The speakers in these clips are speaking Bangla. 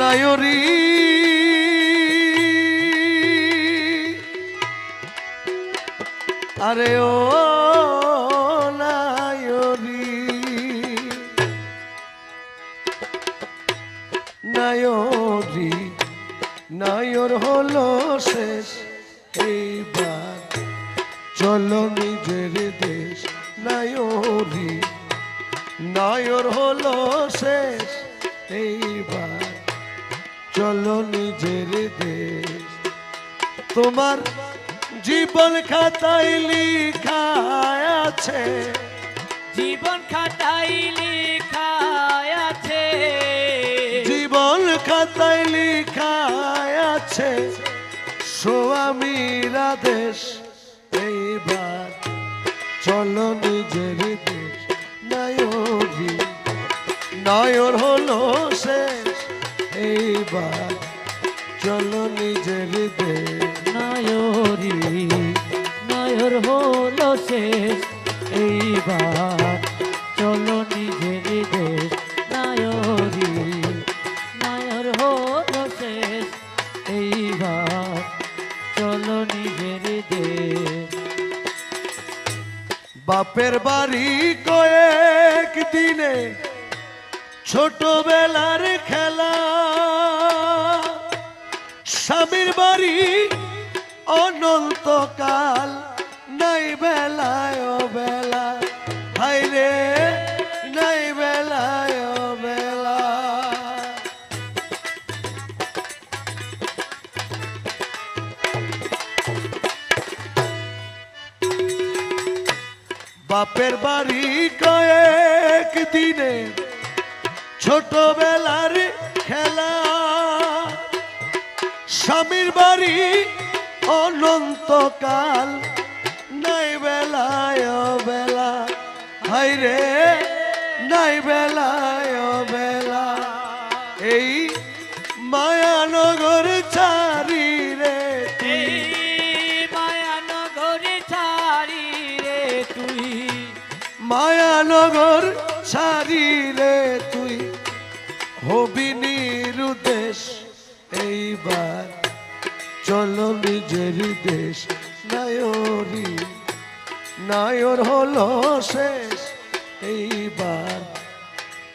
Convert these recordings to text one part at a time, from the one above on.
নায়রি। আরে ও নায়রি। নায়রি, নায়র হলো শেষ, এইবার চলো নিজের দেশ। নায়রি, নায়র হলো শেষ, এইবার চলো নিজের দেশ। তোমার জীবন খাতায় লিখা আছে। জীবন খাতাই লেখা আছে। জীবন খাতায় লিখা আছে। স্বামীরা দেশ এইবার চলো নিজের দেশ। নায়রি নায়র হলো এইবার চলো নিজের দেশ নায়রি নায়র হলো শেষ এইবার। চলো নিজের দেশ নায়রি নায়র হলো শেষ এইবার। চলো নিজের দেশ বাপের বাড়ি কয়েক দিনে ছোটবেলার খেলা স্বামীর বাড়ি অনন্তকাল নাই বেলায় ও বেলা। হাই রে, নাই বেলায় ও বেলা। বাপের বাড়ি কয়েক দিনে ছোটবেলার খেলা স্বামীর বাড়ি অনন্তকাল নাই বেলায় বেলা। হাই রে নাই বেলায় বেলা। এই মায়ানগর চারি রে এই মায়ানগরে ছাড়ি রে তুই। মায়ানগর ছাড়ি রে তুই। হবি নিরুদেশ এইবার। চলো নিজের দেশ। নায়রি নায়র হলো শেষ। এইবার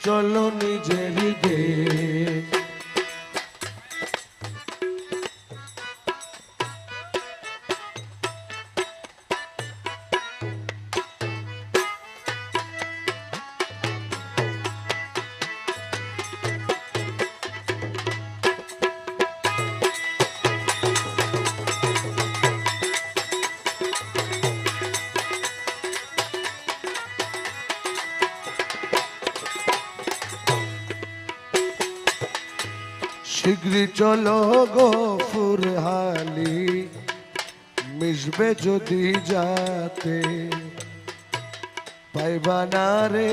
চলো নিজের দেশ। শীঘ্রই চলো গফুর হালি মিশবে যদি যাতে। পাইবা না রে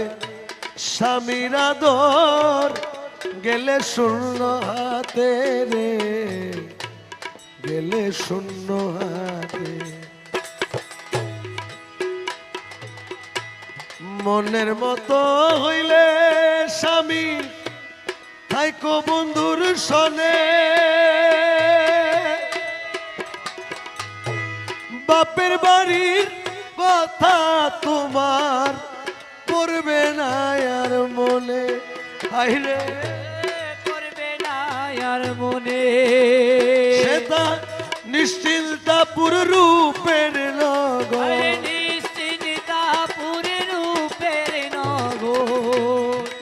স্বামীর আদর, গেলে শূন্য হাতে রে, গেলে শূন্য হাতে। মনের মতো হইলে স্বামী থাইকো বন্ধুর সনে। বাপের বাড়ির কথা তোমার পড়বে না আর মনে। হাইরে করবে না আর মনে। সেটা নিশ্চিন্তাপুর রূপের নগর।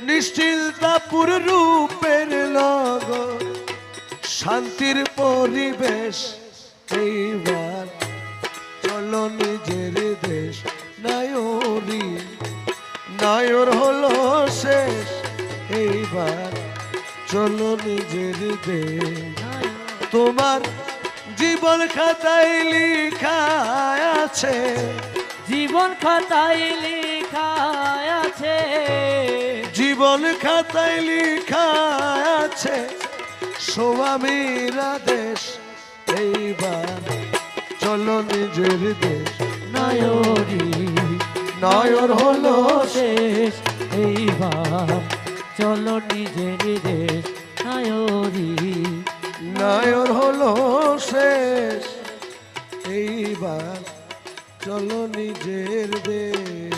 নিশ্চিন্তাপুর লগ শান্তির পরিবেশ এইবার চলো নিজের দেশ। নায়রি নায়র হলো শেষ এইবার চলো নিজের দেশ। তোমার জীবন খাতায় লিখা আছে। জীবন খাতায় লেখা আছে। জীবন খাতায় লিখা আছে। স্বামীরা দেশ এইবার চলো নিজের দেশ। নয়রি, নয়র হলো শেষ, এইবার চলো নিজের দেশ। নায়রি, নায়র হলো শেষ, এইবার চলো নিজের দেশ।